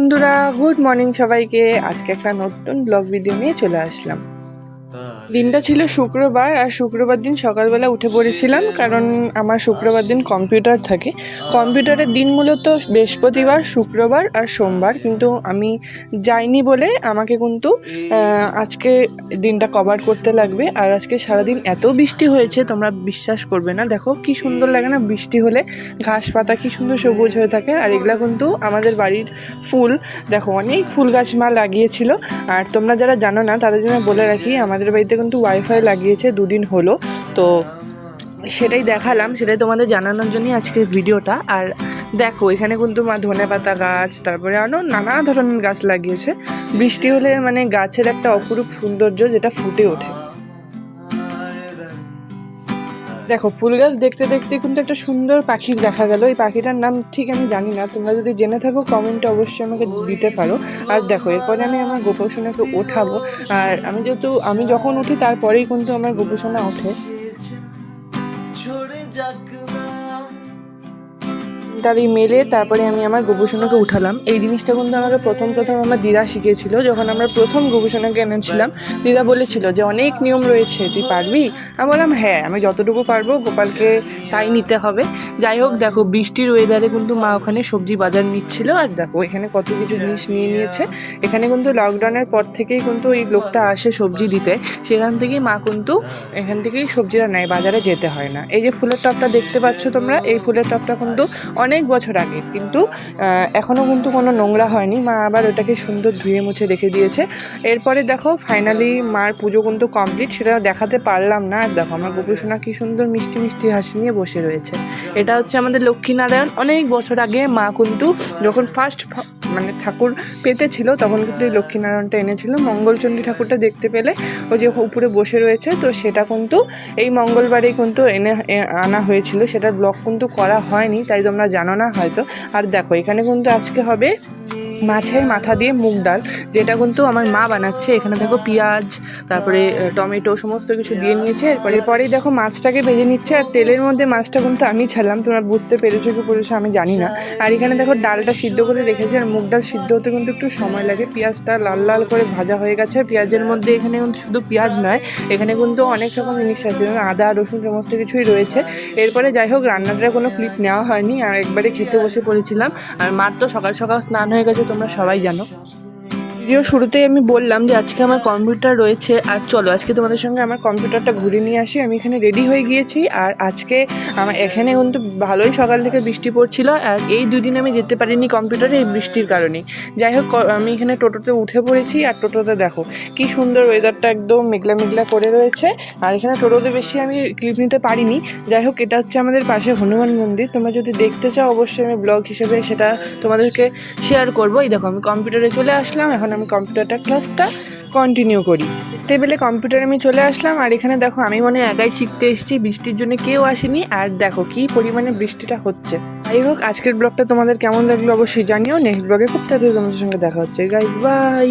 বন্ধুরা good morning সবাইকে। আজকে একটা নতুন ব্লগ ভিডিও নিয়ে চলে আসলাম। দিনটা ছিল শুক্রবার আর শুক্রবার দিন সকালবেলা উঠে পড়েছিলাম কারণ আমার শুক্রবার দিন কম্পিউটার থাকে। কম্পিউটারের দিন মূলত বৃহস্পতিবার, শুক্রবার আর সোমবার কিন্তু আমি যাইনি বলে আমাকে কিন্তু আজকে দিনটা কভার করতে লাগবে। আর আজকে সারাদিন এত বৃষ্টি হয়েছে, তোমরা বিশ্বাস করবে না। দেখো কি সুন্দর লাগে না বৃষ্টি হলে। ঘাস পাতা কি সুন্দর সবুজ হয়ে থাকে। আর এগুলা কিন্তু আমাদের বাড়ির ফুল। দেখো অনেক ফুল গাছ মা লাগিয়েছিল। আর তোমরা যারা জানো না, তাদের জন্য বলে রাখি, আমাদের বাড়িতে কিন্তু ওয়াইফাই লাগিয়েছে দুদিন হলো। তো সেটাই দেখালাম, সেটাই তোমাদের জানানোর জন্যই আজকের ভিডিওটা। আর দেখো, এখানে কিন্তু মা ধনে পাতা গাছ, তারপরে আরও নানা ধরনের গাছ লাগিয়েছে। বৃষ্টি হলে মানে গাছের একটা অপরূপ সৌন্দর্য যেটা ফুটে ওঠে। দেখো, ফুল গাছ দেখতে দেখতে কিন্তু একটা সুন্দর পাখি দেখা গেল। এই পাখিটার নাম ঠিক আমি জানি না। তোমরা যদি জেনে থাকো কমেন্টে অবশ্যই আমাকে দিতে পারো। আর দেখো, এরপরে আমি আমার গোপোষণাকে ওঠাবো। আর আমি যেহেতু, আমি যখন উঠি, তারপরেই কিন্তু আমার গোপসোনা ওঠে। তারই মেলে, তারপরে আমি আমার গবেষণাকে উঠালাম। এই জিনিসটা কিন্তু আমাকে প্রথম প্রথম আমার দিদা শিখিয়েছিল। যখন আমরা প্রথম গবেষণাকে এনেছিলাম, দিদা বলেছিল যে, অনেক নিয়ম রয়েছে, তুই পারবি? আমি বললাম হ্যাঁ আমি যতটুকু পারব, গোপালকে তাই নিতে হবে। যাই হোক, দেখো, বৃষ্টির ওয়েদারে কিন্তু মা ওখানে সবজি বাজার নিচ্ছিল। আর দেখো, এখানে কত কিছু জিনিস নিয়ে নিয়েছে। এখানে কিন্তু লকডাউনের পর থেকেই কিন্তু এই লোকটা আসে সবজি দিতে। সেখান থেকেই মা কিন্তু এখান থেকেই সবজিটা নেয়, বাজারে যেতে হয় না। এই যে ফুলের টবটা দেখতে পাচ্ছ তোমরা, এই ফুলের টবটা কিন্তু অনেক বছর আগে, কিন্তু এখনও কিন্তু কোনো নোংরা হয়নি। মা আবার ওটাকে সুন্দর ধুয়ে মুছে রেখে দিয়েছে। এরপরে দেখো ফাইনালি মার পুজো কিন্তু কমপ্লিট সেটা দেখাতে পারলাম না। আর দেখো, আমার গোপুসোনা কী সুন্দর মিষ্টি মিষ্টি হাসি নিয়ে বসে রয়েছে। এটা হচ্ছে আমাদের লক্ষ্মীনারায়ণ। অনেক বছর আগে মা কিন্তু যখন ফার্স্ট মানে ঠাকুর পেতেছিল, তখন কিন্তু এই লক্ষ্মীনারায়ণটা এনেছিল। মঙ্গলচণ্ডী ঠাকুরটা দেখতে পেলে ও যে উপরে বসে রয়েছে, তো সেটা কিন্তু এই মঙ্গলবারেই কিন্তু এনে আনা হয়েছিল। সেটার ব্লগ কিন্তু করা হয়নি, তাই তোমরা জানো না হয়তো। আর দেখো, এখানে কিন্তু আজকে হবে মাছের মাথা দিয়ে মুগ ডাল, যেটা কিন্তু আমার মা বানাচ্ছে। এখানে দেখো পেঁয়াজ, তারপরে টমেটো, সমস্ত কিছু দিয়ে নিয়েছে। এরপরে, এরপরেই দেখো মাছটাকে ভেজে নিচ্ছে, আর তেলের মধ্যে মাছটা কিন্তু আমি ছাড়লাম। তোমরা বুঝতে পেরেছ কি পেরেছ আমি জানি না। আর এখানে দেখো ডালটা সিদ্ধ করে রেখেছি, আর মুগ ডাল সিদ্ধ হতে কিন্তু একটু সময় লাগে। পেঁয়াজটা লাল লাল করে ভাজা হয়ে গেছে। পেঁয়াজের মধ্যে এখানে কিন্তু শুধু পেঁয়াজ নয়, এখানে কিন্তু অনেক রকম জিনিস আছে, যেমন আদা, রসুন, সমস্ত কিছুই রয়েছে। এরপরে যাই হোক রান্নাটার কোনো ক্লিপ নেওয়া হয়নি, আর একবারে খেতে বসে পড়েছিলাম। আর মার তো সকাল সকাল স্নান হয়ে গেছে তোমরা সবাই জানো। ভিডিও শুরুতেই আমি বললাম যে আজকে আমার কম্পিউটার রয়েছে, আর চলো আজকে তোমাদের সঙ্গে আমার কম্পিউটারটা ঘুরে নিয়ে আসি। আমি এখানে রেডি হয়ে গিয়েছি, আর আজকে আমার এখানে কিন্তু ভালোই সকাল থেকে বৃষ্টি পড়ছিল, আর এই দুদিন আমি যেতে পারিনি কম্পিউটারে এই বৃষ্টির কারণে। যাই হোক আমি এখানে টোটোতে উঠে পড়েছি, আর টোটোতে দেখো কি সুন্দর ওয়েদারটা একদম মেঘলা মেঘলা করে রয়েছে, আর এখানে টোটোতে বেশি আমি ক্লিপ নিতে পারিনি। যাই হোক, এটা হচ্ছে আমাদের পাশে হনুমান মন্দির, তোমরা যদি দেখতে চাও অবশ্যই আমি ব্লগ হিসেবে সেটা তোমাদেরকে শেয়ার করব। এই দেখো, আমি কম্পিউটারে চলে আসলাম, এখন আমি কম্পিউটারটা ক্লাসটা কন্টিনিউ করি। টেবিলে কম্পিউটার আমি চলে আসলাম, আর এখানে দেখো আমি মনে একাই শিখতে এসেছি, বৃষ্টির জন্য কেউ আসেনি, আর দেখো কি পরিমাণে বৃষ্টিটা হচ্ছে। যাই হোক, আজকের ব্লগটা তোমাদের কেমন লাগল অবশ্যই জানিও নেক্সট ব্লগে খুব তাড়াতাড়ি তোমাদের সঙ্গে দেখা হচ্ছে। Guys bye